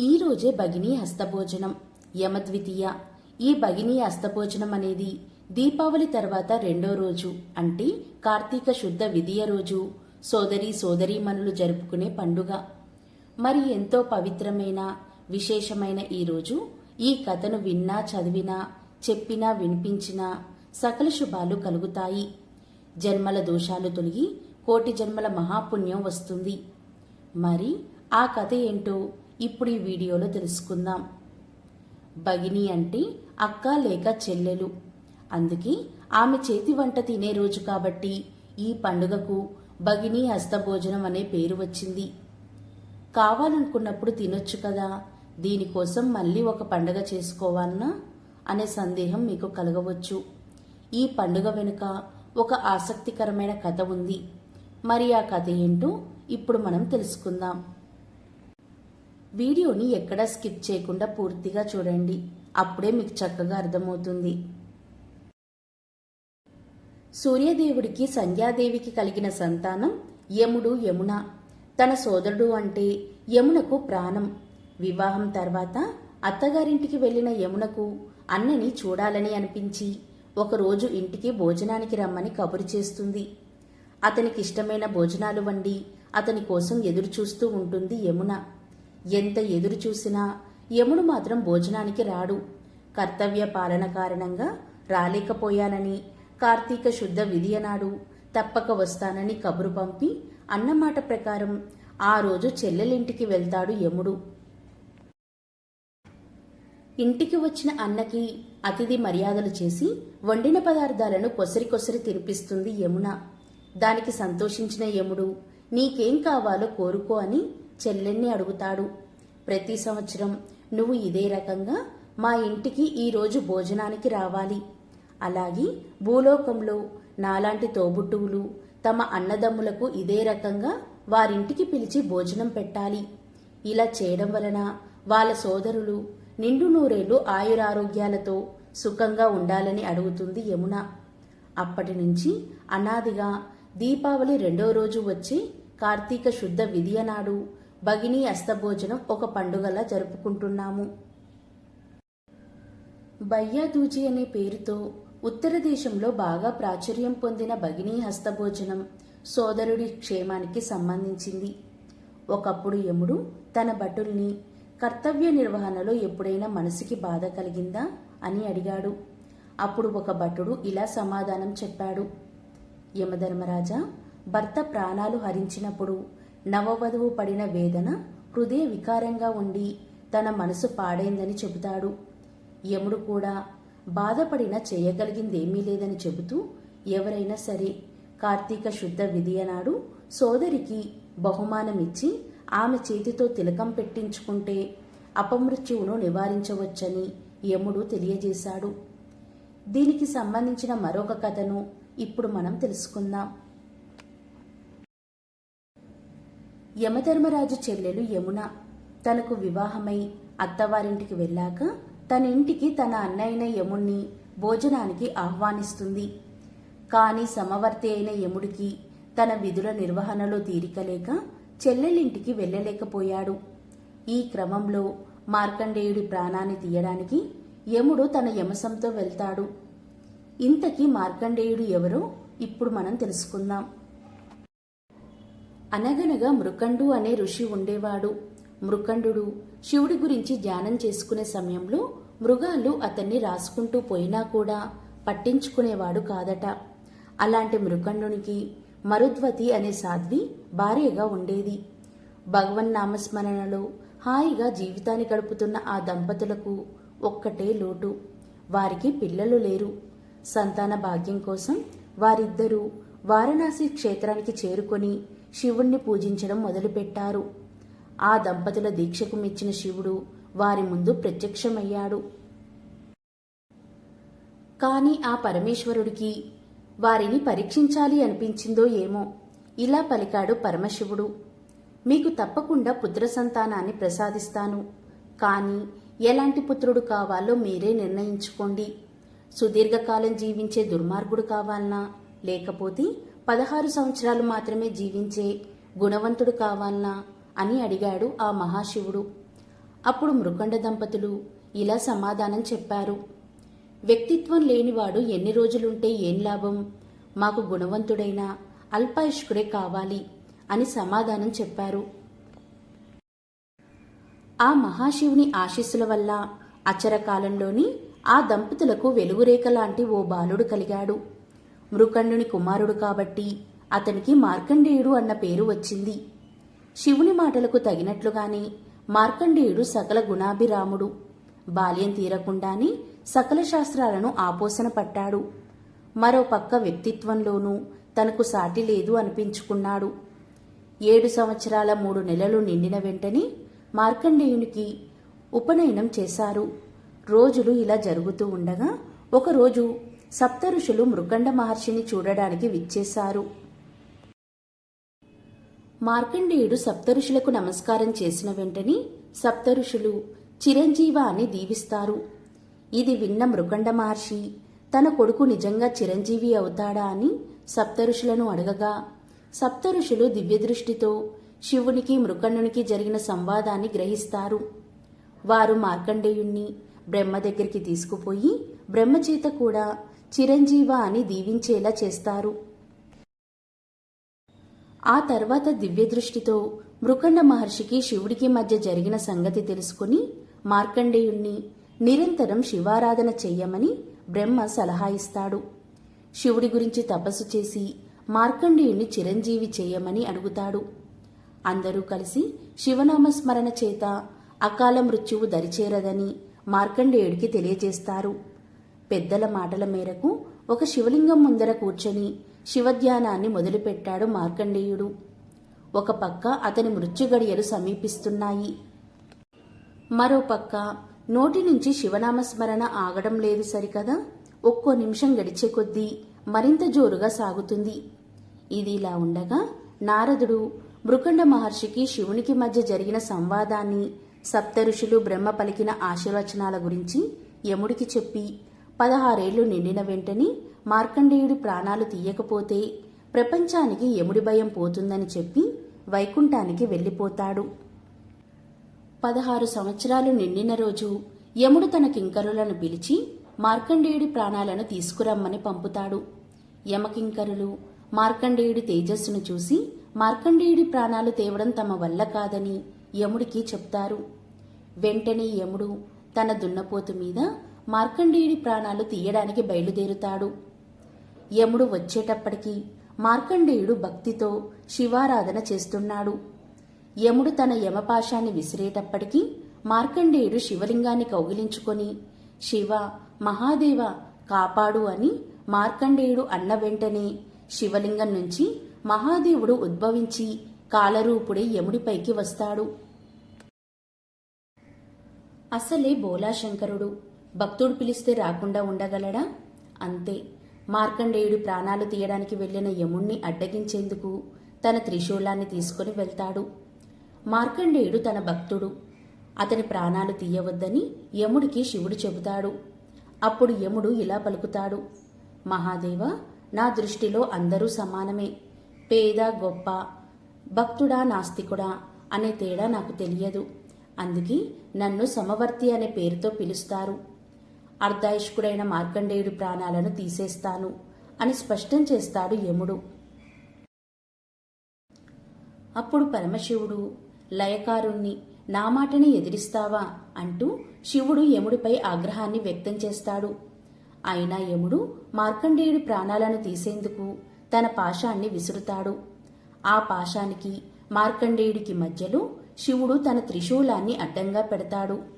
ఈ రోజే భగిని హస్తభోజనం. యమద్వితీయ ఈ భగిని హస్తభోజనం అనేది దీపావళి తర్వాత రెండో రోజు అంటే కార్తీక శుద్ధ విధియ రోజు. సోదరి సోదరీమణులు జరుపుకునే పండుగ. మరి ఎంతో పవిత్రమైన విశేషమైన ఈ రోజు ఈ కథను విన్నా చదివినా చెప్పినా వినిపించినా సకల శుభాలు కలుగుతాయి. జన్మల దోషాలు తొలగి కోటి జన్మల మహాపుణ్యం వస్తుంది. మరి ఆ కథ ఏంటో ఇప్పుడు ఈ వీడియోలో తెలుసుకుందాం. భగిని అంటే అక్క లేక చెల్లెలు. అందుకే ఆమె చేతి వంట తినే రోజు కాబట్టి ఈ పండుగకు భగిని హస్తభోజనం అనే పేరు వచ్చింది. కావాలనుకున్నప్పుడు తినొచ్చు కదా దీనికోసం మళ్ళీ ఒక పండుగ చేసుకోవాలన్నా అనే సందేహం మీకు కలగవచ్చు. ఈ పండుగ వెనుక ఒక ఆసక్తికరమైన కథ ఉంది. మరి ఆ కథ ఏంటో ఇప్పుడు మనం తెలుసుకుందాం. వీడియోని ఎక్కడా స్కిప్ చేయకుండా పూర్తిగా చూడండి. అప్పుడే మీకు చక్కగా అర్థమవుతుంది. సూర్యదేవుడికి సంధ్యాదేవికి కలిగిన సంతానం యముడు యమున. తన సోదరుడు అంటే యమునకు ప్రాణం. వివాహం తర్వాత అత్తగారింటికి వెళ్ళిన యమునకు అన్నని చూడాలని అనిపించి ఒకరోజు ఇంటికి భోజనానికి రమ్మని కబురు చేస్తుంది. అతనికి ఇష్టమైన భోజనాలు వండి అతని కోసం ఎదురు చూస్తూ ఉంటుంది యమున. ఎంత ఎదురు చూసినా యముడు మాత్రం భోజనానికి రాడు. కర్తవ్య పాలన కారణంగా రాలేకపోయానని కార్తీక శుద్ధ విధియనాడు తప్పక వస్తానని కబురు పంపి అన్నమాట ప్రకారం ఆ రోజు చెల్లెలింటికి వెళ్తాడు యముడు. ఇంటికి వచ్చిన అన్నకి అతిథి మర్యాదలు చేసి వండిన పదార్థాలను కొసరి కొసరి తినిపిస్తుంది యమున. దానికి సంతోషించిన యముడు నీకేం కావాలో కోరుకో అని చెల్లెన్ని అడుగుతాడు. ప్రతి సంవత్సరం నువ్వు ఇదే రకంగా మా ఇంటికి ఈరోజు భోజనానికి రావాలి. అలాగే భూలోకంలో నాలాంటి తోబుట్టువులు తమ అన్నదమ్ములకు ఇదే రకంగా వారింటికి పిలిచి భోజనం పెట్టాలి. ఇలా చేయడం వలన వాళ్ళ సోదరులు నిండు నూరేళ్ళు ఆయురారోగ్యాలతో సుఖంగా ఉండాలని అడుగుతుంది యమున. అప్పటి నుంచి అనాదిగా దీపావళి రెండో రోజు వచ్చి కార్తీక శుద్ధ విధియ నాడు భగిని అస్తభోజనం ఒక పండుగలా జరుపుకుంటున్నాము. బయ్యాదూజీ అనే పేరుతో ఉత్తర దేశంలో బాగా ప్రాచుర్యం పొందిన భగినీ హస్తభోజనం సోదరుడి క్షేమానికి సంబంధించింది. ఒకప్పుడు యముడు తన భటుల్ని కర్తవ్య నిర్వహణలో ఎప్పుడైనా మనసుకి బాధ కలిగిందా అని అడిగాడు. అప్పుడు ఒక భటుడు ఇలా సమాధానం చెప్పాడు. యమధర్మరాజా భర్త ప్రాణాలు హరించినప్పుడు నవవధువు పడిన వేదన హృదయ వికారంగా ఉండి తన మనసు పాడైందని చెబుతాడు. యముడు కూడా బాధపడిన చేయగలిగిందేమీ లేదని చెబుతూ ఎవరైనా సరే కార్తీక శుద్ధ విధియ నాడు సోదరికి బహుమానమిచ్చి ఆమె చేతితో తిలకం పెట్టించుకుంటే అపమృత్యువును నివారించవచ్చని యముడు తెలియజేశాడు. దీనికి సంబంధించిన మరొక కథను ఇప్పుడు మనం తెలుసుకుందాం. యమధర్మరాజు చెల్లెలు యమున తనకు వివాహమై అత్తవారింటికి వెళ్ళాక తన ఇంటికి తన అన్నయ్యన యముణ్ణి భోజనానికి ఆహ్వానిస్తుంది. కాని సమవర్తి అయిన యముడికి తన విధుల నిర్వహణలో తీరికలేక చెల్లెలింటికి వెళ్ళలేకపోయాడు. ఈ క్రమంలో మార్కండేయుడి ప్రాణాన్ని తీయడానికి యముడు తన యమసంతో వెళ్తాడు. ఇంతకీ మార్కండేయుడు ఎవరో ఇప్పుడు మనం తెలుసుకుందాం. అనగనగా మృకండు అనే ఋషి ఉండేవాడు. మృకండు శివుడి గురించి ధ్యానం చేసుకునే సమయంలో మృగాలు అతన్ని రాసుకుంటూ పోయినా కూడా పట్టించుకునేవాడు కాదట. అలాంటి మృకండునికి మరుద్వతి అనే సాధ్వి భార్యగా ఉండేది. భగవన్ నామస్మరణలో హాయిగా జీవితాన్ని గడుపుతున్న ఆ దంపతులకు ఒక్కటే లోటు. వారికి పిల్లలు లేరు. సంతాన భాగ్యం కోసం వారిద్దరూ వారణాసి క్షేత్రానికి చేరుకొని శివుణ్ణి పూజించడం మొదలుపెట్టారు. ఆ దంపతుల దీక్షకు మెచ్చిన శివుడు వారి ముందు ప్రత్యక్షమయ్యాడు. కాని ఆ పరమేశ్వరుడికి వారిని పరీక్షించాలి అనిపించిందో ఏమో ఇలా పలికాడు పరమశివుడు. మీకు తప్పకుండా పుత్ర సంతానాన్ని ప్రసాదిస్తాను. కానీ ఎలాంటి పుత్రుడు కావాలో మీరే నిర్ణయించుకోండి. సుదీర్ఘకాలం జీవించే దుర్మార్గుడు కావాలనా? లేకపోతే పదహారు సంవత్సరాలు మాత్రమే జీవించే గుణవంతుడు కావాలనా అని అడిగాడు ఆ మహాశివుడు. అప్పుడు మృకండ దంపతులు ఇలా సమాధానం చెప్పారు. వ్యక్తిత్వం లేనివాడు ఎన్ని రోజులుంటే ఏం లాభం? మాకు గుణవంతుడైన అల్పాయుష్కుడే కావాలి అని సమాధానం చెప్పారు. ఆ మహాశివుని ఆశీస్సుల వల్ల అచరకాలంలోని ఆ దంపతులకు వెలుగురేఖ లాంటి ఓ బాలుడు కలిగాడు. మృకండుని కుమారుడు కాబట్టి అతనికి మార్కండేయుడు అన్న పేరు వచ్చింది. శివుని మాటలకు తగినట్లుగానే మార్కండేయుడు సకల గుణాభిరాముడు. బాల్యం తీరకుండానే సకల శాస్త్రాలను ఆపోసన పట్టాడు. మరో పక్క వ్యక్తిత్వంలోనూ తనకు సాటి లేదు అనిపించుకున్నాడు. ఏడు సంవత్సరాల మూడు నెలలు నిండిన వెంటనే మార్కండేయునికి ఉపనయనం చేశారు. రోజులు ఇలా జరుగుతూ ఉండగా ఒకరోజు సప్త ఋషులు మృగండ మహర్షిని చూడడానికి విచ్చేశారు. మార్కండేయుడు సప్తఋషులకు నమస్కారం చేసిన వెంటనే సప్తఋషులు చిరంజీవ అని దీవిస్తారు. ఇది విన్న మృగండ మహర్షి తన కొడుకు నిజంగా చిరంజీవి అవుతాడా అని సప్తఋషులను అడగగా సప్తఋషులు దివ్యదృష్టితో శివునికి మృకండునికి జరిగిన సంవాదాన్ని గ్రహిస్తారు. వారు మార్కండేయుణ్ణి బ్రహ్మ దగ్గరికి తీసుకుపోయి బ్రహ్మచేత కూడా చిరంజీవ అని దీవించేలా చేస్తారు. ఆ తర్వాత దివ్యదృష్టితో మృకండ మహర్షికి శివుడికి మధ్య జరిగిన సంగతి తెలుసుకుని మార్కండేయుణ్ణి నిరంతరం శివారాధన చెయ్యమని బ్రహ్మ సలహా ఇస్తాడు. శివుడి గురించి తపస్సు చేసి మార్కండేయుణ్ణి చిరంజీవి చేయమని అడుగుతాడు. అందరూ కలిసి శివనామస్మరణ చేత అకాల మృత్యువు దరిచేరదని మార్కండేయుడికి తెలియజేస్తారు. పెద్దల మాటల మేరకు ఒక శివలింగం ముందర కూర్చొని శివధ్యానాన్ని మొదలుపెట్టాడు మార్కండేయుడు. ఒక పక్క అతని మృత్యుగడియలు సమీపిస్తున్నాయి. మరో పక్క నోటి నుంచి శివనామస్మరణ ఆగడం లేదు సరికదా? ఒక్కో నిమిషం గడిచే కొద్దీ మరింత జోరుగా సాగుతుంది. ఇది ఇలా ఉండగా నారదుడు మృకండ మహర్షికి శివునికి మధ్య జరిగిన సంవాదాన్ని సప్త ఋషులు బ్రహ్మ పలికిన ఆశీర్వచనాల గురించి యముడికి చెప్పి పదహారేళ్ళు నిండిన వెంటనే మార్కండేయుడి ప్రాణాలు తీయకపోతే ప్రపంచానికి యముడి భయం పోతుందని చెప్పి వైకుంఠానికి వెళ్ళిపోతాడు. పదహారు సంవత్సరాలు నిండిన రోజు యముడు తన కింకరులను పిలిచి మార్కండేయుడి ప్రాణాలను తీసుకురమ్మని పంపుతాడు. యమకింకరులు మార్కండేయుడి తేజస్సును చూసి మార్కండేయుడి ప్రాణాలు తేవడం తమ వల్ల కాదని యముడికి చెప్తారు. వెంటనే యముడు తన దున్నపోతు మీద మార్కండేయుడి ప్రాణాలు తీయడానికి బయలుదేరుతాడు. యముడు వచ్చేటప్పటికీ మార్కండేయుడు భక్తితో శివారాధన చేస్తున్నాడు. యముడు తన యమపాశాన్ని విసిరేటప్పటికీ మార్కండేయుడు శివలింగాన్ని కౌగిలించుకొని శివ మహాదేవ కాపాడు అని మార్కండేయుడు అన్న వెంటనే శివలింగం నుంచి మహాదేవుడు ఉద్భవించి కాలరూపుడై యముడిపైకి వస్తాడు. అసలే బోలాశంకరుడు. భక్తుడు పిలిస్తే రాకుండా ఉండగలడా? అంతే. మార్కండేయుడు ప్రాణాలు తీయడానికి వెళ్ళిన యముణ్ణి అడ్డగించేందుకు తన త్రిశూలాన్ని తీసుకుని వెళ్తాడు. మార్కండేయుడు తన భక్తుడు. అతని ప్రాణాలు తీయవద్దని యముడికి శివుడు చెబుతాడు. అప్పుడు యముడు ఇలా పలుకుతాడు. మహాదేవ నా దృష్టిలో అందరూ సమానమే. పేద గొప్ప భక్తుడా నాస్తికుడా అనే తేడా నాకు తెలియదు. అందుకే నన్ను సమవర్తి అనే పేరుతో పిలుస్తారు. అర్ధాయుష్కుడైన మార్కండేయుడి ప్రాణాలను తీసేస్తాను అని స్పష్టం చేస్తాడు యముడు. అప్పుడు పరమశివుడు లయకారుణ్ణి నా మాటని ఎదిరిస్తావా? అంటూ శివుడు యముడిపై ఆగ్రహాన్ని వ్యక్తం చేస్తాడు. అయినా యముడు మార్కండేయుడి ప్రాణాలను తీసేందుకు తన పాశాన్ని విసురుతాడు. ఆ పాశానికి మార్కండేయుడికి మధ్యలో శివుడు తన త్రిశూలాన్ని అడ్డంగా పెడతాడు.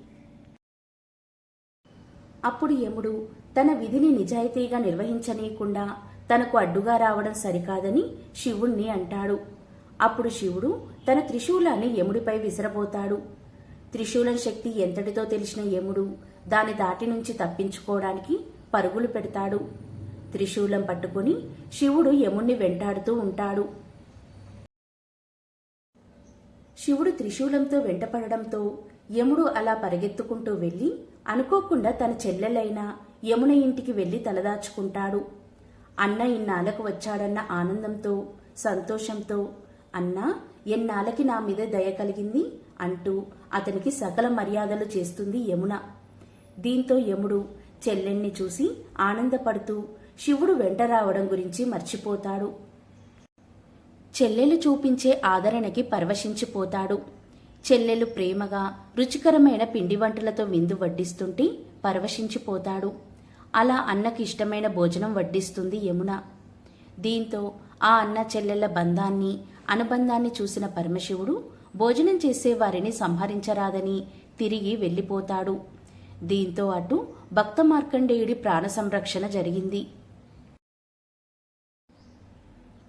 అప్పుడు యముడు తన విధిని నిజాయితీగా నిర్వహించనీయకుండా తనకు అడ్డుగా రావడం సరికాదని శివుణ్ణి అంటాడు. అప్పుడు శివుడు తన త్రిశూలాన్ని యముడిపై విసిరబోతాడు. త్రిశూలం శక్తి ఎంతటితో తెలిసిన యముడు దాని దాటి నుంచి తప్పించుకోవడానికి పరుగులు పెడతాడు. త్రిశూలం పట్టుకుని శివుడు యముణ్ణి వెంటాడుతూ ఉంటాడు. శివుడు త్రిశూలంతో వెంటపడడంతో యముడు అలా పరిగెత్తుకుంటూ వెళ్ళి అనుకోకుండా తన చెల్లెలైన యమున ఇంటికి వెళ్ళి తలదాచుకుంటాడు. అన్న ఇన్నాళ్ళకు వచ్చాడన్న ఆనందంతో సంతోషంతో అన్నా ఎన్నాళ్ళకి నా మీద దయ కలిగింది? అంటూ అతనికి సకల మర్యాదలు చేస్తుంది యమున. దీంతో యముడు చెల్లెణ్ణి చూసి ఆనందపడుతూ శివుడు వెంట రావడం గురించి మర్చిపోతాడు. చెల్లెలు చూపించే ఆదరణకి పరవశించిపోతాడు. చెల్లెలు ప్రేమగా రుచికరమైన పిండి వంటలతో విందు వడ్డిస్తుంటే పరవశించిపోతాడు. అలా అన్నకి ఇష్టమైన భోజనం వడ్డిస్తుంది యమున. దీంతో ఆ అన్న చెల్లెళ్ళ బంధాన్ని అనుబంధాన్ని చూసిన పరమశివుడు భోజనం చేసే వారిని సంహరించరాదని తిరిగి వెళ్ళిపోతాడు. దీంతో అటు భక్త మార్కండేయుడి ప్రాణ సంరక్షణ జరిగింది.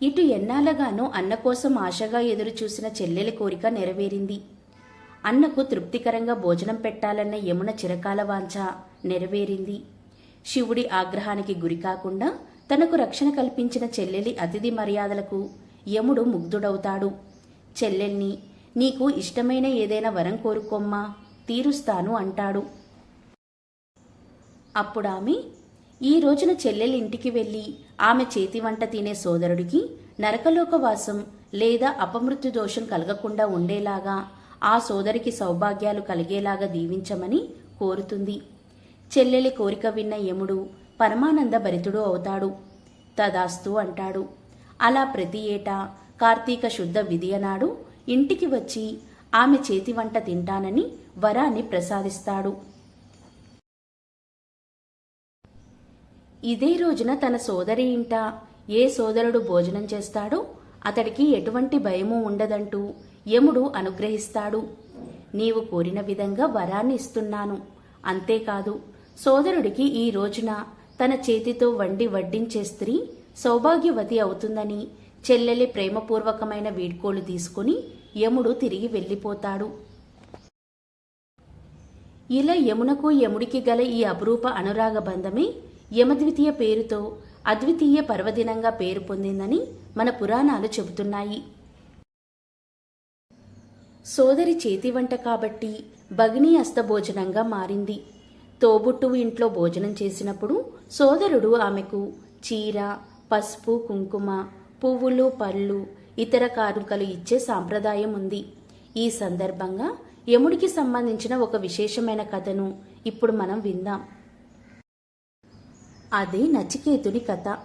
ఇటు ఎన్నాళ్ళగానో అన్న కోసం ఆశగా ఎదురుచూసిన చెల్లెల చెల్లెలి కోరిక నెరవేరింది. అన్నకు తృప్తికరంగా భోజనం పెట్టాలన్న యమున చిరకాల వాంఛ నెరవేరింది. శివుడి ఆగ్రహానికి గురికాకుండా తనకు రక్షణ కల్పించిన చెల్లెలి అతిథి మర్యాదలకు యముడు ముగ్ధుడవుతాడు. చెల్లెల్ని నీకు ఇష్టమైన ఏదైనా వరం కోరుకోమ్మా తీరుస్తాను అంటాడు. అప్పుడామె ఈ రోజున చెల్లెలి ఇంటికి వెళ్ళి ఆమె చేతి వంట తినే సోదరుడికి నరకలోకవాసం లేదా అపమృత్యు దోషం కలగకుండా ఉండేలాగా ఆ సోదరికి సౌభాగ్యాలు కలిగేలాగా దీవించమని కోరుతుంది. చెల్లెలి కోరిక విన్న యముడు పరమానంద భరితుడు అవుతాడు. తదాస్తు అంటాడు. అలా ప్రతి ఏటా కార్తీక శుద్ధ విధియనాడు ఇంటికి వచ్చి ఆమె చేతి వంట తింటానని వరాన్ని ప్రసాదిస్తాడు. ఇదే రోజున తన సోదరి ఇంట ఏ సోదరుడు భోజనం చేస్తాడో అతడికి ఎటువంటి భయము ఉండదంటూ యముడు అనుగ్రహిస్తాడు. నీవు కోరిన విధంగా వరాన్ని ఇస్తున్నాను. అంతేకాదు సోదరుడికి ఈ రోజున తన చేతితో వండి వడ్డించే స్త్రీ సౌభాగ్యవతి అవుతుందని చెల్లెలి ప్రేమపూర్వకమైన వీడ్కోలు తీసుకుని యముడు తిరిగి వెళ్ళిపోతాడు. ఇలా యమునకు యముడికి గల ఈ అపురూప అనురాగ బంధమే యమద్వితీయ పేరుతో అద్వితీయ పర్వదినంగా పేరు పొందిందని మన పురాణాలు చెబుతున్నాయి. సోదరి చేతి వంట కాబట్టి భగినీ అస్తభోజనంగా మారింది. తోబుట్టువు ఇంట్లో భోజనం చేసినప్పుడు సోదరుడు ఆమెకు చీర పసుపు కుంకుమ పువ్వులు పళ్ళు ఇతర కానుకలు ఇచ్చే సాంప్రదాయం ఉంది. ఈ సందర్భంగా యముడికి సంబంధించిన ఒక విశేషమైన కథను ఇప్పుడు మనం విందాం. అదే నచికేతుని కథ.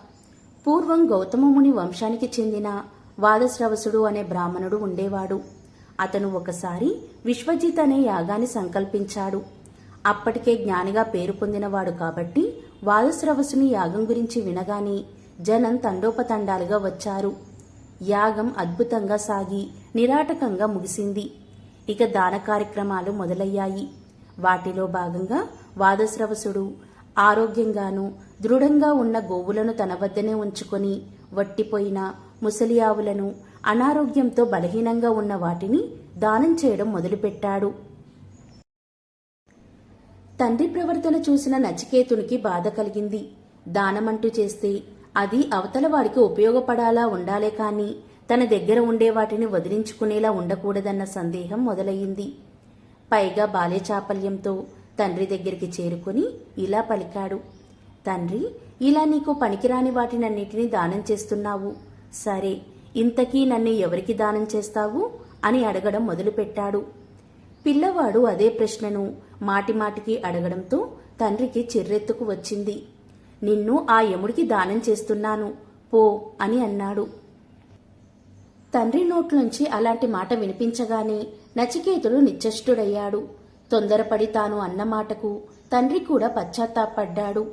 పూర్వం గౌతమముని వంశానికి చెందిన వాదశ్రవసుడు అనే బ్రాహ్మణుడు ఉండేవాడు. అతను ఒకసారి విశ్వజిత్ అనే యాగాన్ని సంకల్పించాడు. అప్పటికే జ్ఞానిగా పేరు పొందినవాడు కాబట్టి వాదశ్రవసుని యాగం గురించి వినగానే జనం తండోపతండాలుగా వచ్చారు. యాగం అద్భుతంగా సాగి నిరాటకంగా ముగిసింది. ఇక దాన కార్యక్రమాలు మొదలయ్యాయి. వాటిలో భాగంగా వాదస్రవసుడు ఆరోగ్యంగాను దృఢంగా ఉన్న గోవులను తన వద్దనే ఉంచుకొని వట్టిపోయిన ముసలి ఆవులను అనారోగ్యంతో బలహీనంగా ఉన్న వాటిని దానం చేయడం మొదలుపెట్టాడు. తండ్రి ప్రవర్తన చూసిన నచికేతునికి బాధ కలిగింది. దానమంటూ చేస్తే అది అవతల వాడికి ఉపయోగపడాలా ఉండాలే కాని తన దగ్గర ఉండే వాటిని వదిలించుకునేలా ఉండకూడదన్న సందేహం మొదలయ్యింది. పైగా బాల్యచాపల్యంతో తండ్రి దగ్గరికి చేరుకుని ఇలా పలికాడు. తండ్రి ఇలా నీకు పనికిరాని వాటినన్నిటినీ దానం చేస్తున్నావు. సరే ఇంతకీ నన్ను ఎవరికి దానం చేస్తావు? అని అడగడం మొదలుపెట్టాడు. పిల్లవాడు అదే ప్రశ్నను మాటిమాటికి అడగడంతో తండ్రికి చిర్రెత్తుకు వచ్చింది. నిన్ను ఆ యముడికి దానం చేస్తున్నాను. పో అని అన్నాడు. తండ్రి నోట్లోంచి అలాంటి మాట వినిపించగానే నచికేతుడు నిశ్చష్టుడయ్యాడు. తొందరపడి తాను అన్న మాటకు తండ్రి కూడా పశ్చాత్తాపడ్డాడు.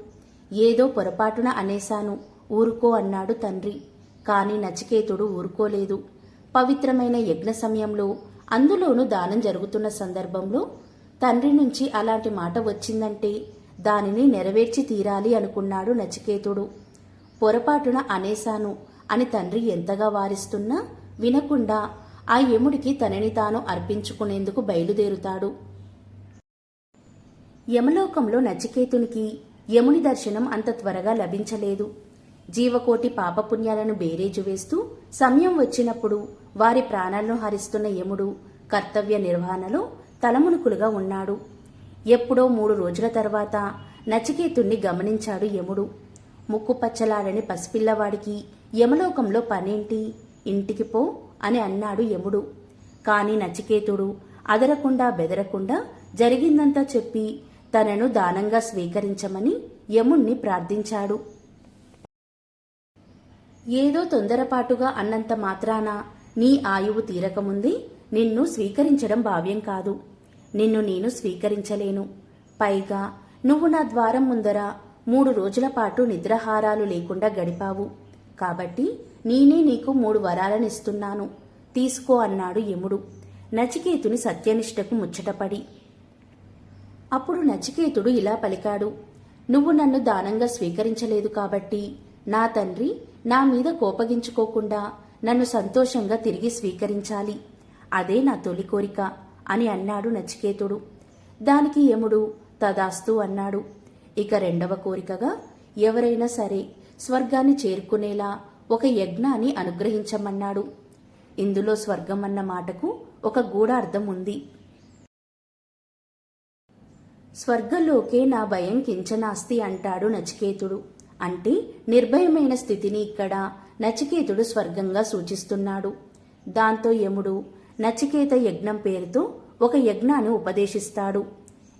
ఏదో పొరపాటున అనేశాను. ఊరుకో అన్నాడు తండ్రి. కాని నచికేతుడు ఊరుకోలేదు. పవిత్రమైన యజ్ఞ సమయంలో అందులోనూ దానం జరుగుతున్న సందర్భంలో తండ్రి నుంచి అలాంటి మాట వచ్చిందంటే దానిని నెరవేర్చి తీరాలి అనుకున్నాడు నచికేతుడు. పొరపాటున అనేశాను అని తండ్రి ఎంతగా వారిస్తున్నా వినకుండా ఆ యముడికి తనని తాను అర్పించుకునేందుకు బయలుదేరుతాడు. యమలోకంలో నచికేతునికి యముని దర్శనం అంత త్వరగా లభించలేదు. జీవకోటి పాపపుణ్యాలను బేరేజు వేస్తూ సమయం వచ్చినప్పుడు వారి ప్రాణాలను హరిస్తున్న యముడు కర్తవ్య నిర్వహణలో తలమునుకులుగా ఉన్నాడు. ఎప్పుడో మూడు రోజుల తర్వాత నచికేతుణ్ణి గమనించాడు యముడు. ముక్కు పచ్చలాడని పసిపిల్లవాడికి యమలోకంలో పనేంటి? ఇంటికి పో అని అన్నాడు యముడు. కాని నచికేతుడు అదరకుండా బెదరకుండా జరిగిందంతా చెప్పి తనను దానంగా స్వీకరించమని యముణ్ణి ప్రార్థించాడు. ఏదో తొందరపాటుగా అన్నంత మాత్రాన నీ ఆయువు తీరకముంది నిన్ను స్వీకరించడం భావ్యం కాదు. నిన్ను నేను స్వీకరించలేను. పైగా నువ్వు నా ద్వారం ముందర మూడు రోజుల పాటు నిద్రాహారాలు లేకుండా గడిపావు. కాబట్టి నేనే నీకు మూడు వరాలనిస్తున్నాను తీసుకో అన్నాడు యముడు. నచికేతుని సత్యనిష్టకు ముచ్చటపడి. అప్పుడు నచికేతుడు ఇలా పలికాడు. నువ్వు నన్ను దానంగా స్వీకరించలేదు కాబట్టి నా తండ్రి నా మీద కోపగించుకోకుండా నన్ను సంతోషంగా తిరిగి స్వీకరించాలి. అదే నా తొలి కోరిక అని అన్నాడు నచికేతుడు. దానికి యముడు తదాస్తు అన్నాడు. ఇక రెండవ కోరికగా ఎవరైనా సరే స్వర్గాన్ని చేరుకునేలా ఒక యజ్ఞాన్ని అనుగ్రహించమన్నాడు. ఇందులో స్వర్గం అన్న మాటకు ఒక గూఢార్థం ఉంది. స్వర్గంలోకే నా భయం కించనాస్తి అంటాడు నచికేతుడు. అంటే నిర్భయమైన స్థితిని ఇక్కడ నచికేతుడు స్వర్గంగా సూచిస్తున్నాడు. దాంతో యముడు నచికేత యజ్ఞం పేరుతో ఒక యజ్ఞాన్ని ఉపదేశిస్తాడు.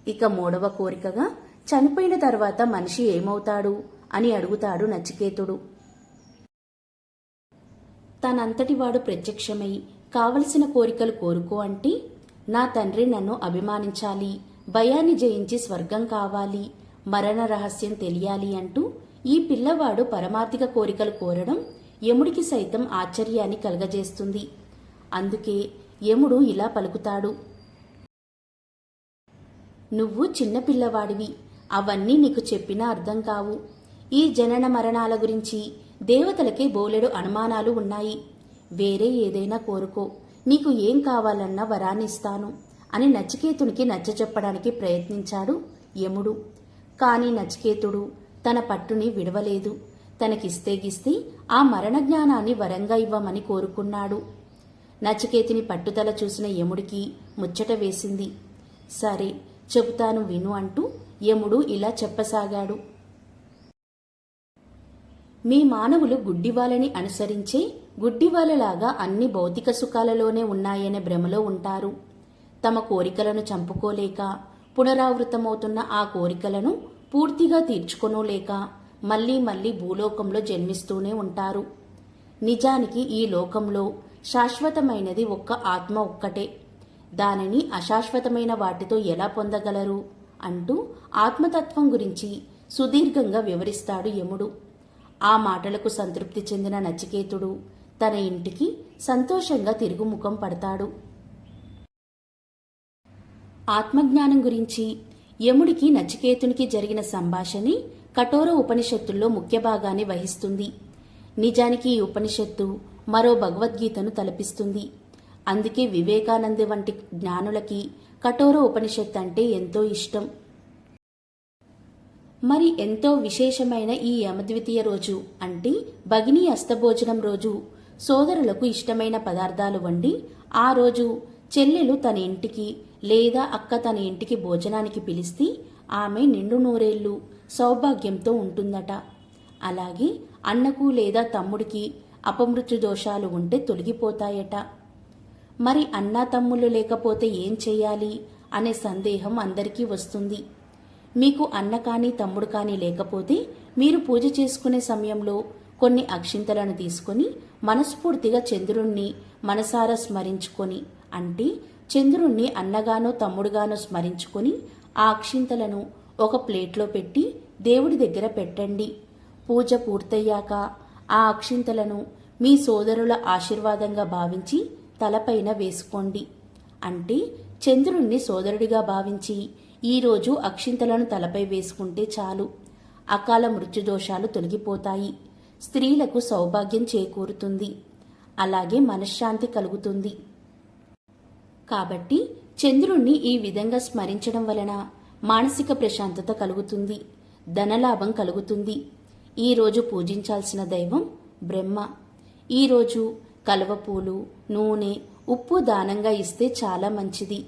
ఇక మూడవ కోరికగా చనిపోయిన తర్వాత మనిషి ఏమవుతాడు అని అడుగుతాడు నచికేతుడు. తనంతటివాడు ప్రత్యక్షమై కావలసిన కోరికలు కోరుకో అంటే నా తండ్రి నన్ను అభిమానించాలి భయాన్ని జయించి స్వర్గం కావాలి మరణ రహస్యం తెలియాలి అంటూ ఈ పిల్లవాడు పరమార్థిక కోరికలు కోరడం యముడికి సైతం ఆశ్చర్యాన్ని కలగజేస్తుంది. అందుకే యముడు ఇలా పలుకుతాడు. నువ్వు చిన్న పిల్లవాడివి. అవన్నీ నీకు చెప్పినా అర్థం కావు. ఈ జనన మరణాల గురించి దేవతలకే బోలెడు అనుమానాలు ఉన్నాయి. వేరే ఏదైనా కోరుకో. నీకు ఏం కావాలన్నా వరాన్ని ఇస్తాను అని నచికేతునికి నచ్చచెప్పడానికి ప్రయత్నించాడు యముడు. కానీ నచికేతుడు తన పట్టుని విడవలేదు. తనకిస్తే గిస్తే ఆ మరణ జ్ఞానాన్ని వరంగా ఇవ్వమని కోరుకున్నాడు. నచికేతిని పట్టుదల చూసిన యముడికి ముచ్చట వేసింది. సరే చెబుతాను విను అంటూ యముడు ఇలా చెప్పసాగాడు. మీ మానవులు గుడ్డివాలని అనుసరించే గుడ్డివాలలాగా అన్ని భౌతిక సుఖాలలోనే ఉన్నాయనే భ్రమలో ఉంటారు. తమ కోరికలను చంపుకోలేక పునరావృతమవుతున్న ఆ కోరికలను పూర్తిగా తీర్చుకొనోలేక మళ్ళీ మళ్ళీ భూలోకంలో జన్మిస్తూనే ఉంటారు. నిజానికి ఈ లోకంలో శాశ్వతమైనది ఒక్క ఆత్మ ఒక్కటే. దానిని అశాశ్వతమైన వాటితో ఎలా పొందగలరు అంటూ ఆత్మతత్వం గురించి సుదీర్ఘంగా వివరిస్తాడు యముడు. ఆ మాటలకు సంతృప్తి చెందిన నచికేతుడు తన ఇంటికి సంతోషంగా తిరుగుముఖం పడతాడు. ఆత్మజ్ఞానం గురించి యముడికి నచికేతునికి జరిగిన సంభాషణి కఠోర ఉపనిషత్తుల్లో ముఖ్య భాగాన్ని వహిస్తుంది. నిజానికి ఈ ఉపనిషత్తు మరో భగవద్గీతను తలపిస్తుంది. అందుకే వివేకానంద వంటి జ్ఞానులకి కఠోర ఉపనిషత్తు అంటే ఎంతో ఇష్టం. మరి ఎంతో విశేషమైన ఈ యమద్వితీయ రోజు అంటే భగిని అస్తభోజనం రోజు సోదరులకు ఇష్టమైన పదార్థాలు వండి ఆ రోజు చెల్లెలు తన ఇంటికి లేదా అక్క తన ఇంటికి భోజనానికి పిలిస్తే ఆమె నిండు నూరేళ్ళు సౌభాగ్యంతో ఉంటుందట. అలాగే అన్నకు లేదా తమ్ముడికి అపమృత్యు దోషాలు ఉంటే తొలగిపోతాయట. మరి అన్నా తమ్ముళ్ళు లేకపోతే ఏం చేయాలి అనే సందేహం అందరికీ వస్తుంది. మీకు అన్న కానీ తమ్ముడు కానీ లేకపోతే మీరు పూజ చేసుకునే సమయంలో కొన్ని అక్షింతలను తీసుకొని మనస్ఫూర్తిగా చంద్రుణ్ణి మనసారా స్మరించుకొని అంటే చంద్రుణ్ణి అన్నగానో తమ్ముడుగానో స్మరించుకొని ఆ అక్షింతలను ఒక ప్లేట్లో పెట్టి దేవుడి దగ్గర పెట్టండి. పూజ పూర్తయ్యాక ఆ అక్షింతలను మీ సోదరుల ఆశీర్వాదంగా భావించి తలపైన వేసుకోండి. అంటే చంద్రుణ్ణి సోదరుడిగా భావించి ఈరోజు అక్షింతలను తలపై వేసుకుంటే చాలు. అకాల మృత్యుదోషాలు తొలగిపోతాయి. స్త్రీలకు సౌభాగ్యం చేకూరుతుంది. అలాగే మనశ్శాంతి కలుగుతుంది. కాబట్టి చంద్రుణ్ణి ఈ విధంగా స్మరించడం వలన మానసిక ప్రశాంతత కలుగుతుంది ధనలాభం కలుగుతుంది. ఈరోజు పూజించాల్సిన దైవం బ్రహ్మ. ఈరోజు కలవపూలు నూనె ఉప్పు దానంగా ఇస్తే చాలా మంచిది.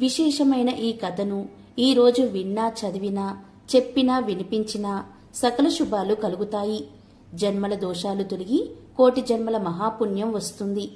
విశేషమైన ఈ కథను ఈరోజు విన్నా చదివినా చెప్పినా వినిపించినా సకల శుభాలు కలుగుతాయి. జన్మల దోషాలు తొలగి కోటి జన్మల మహాపుణ్యం వస్తుంది.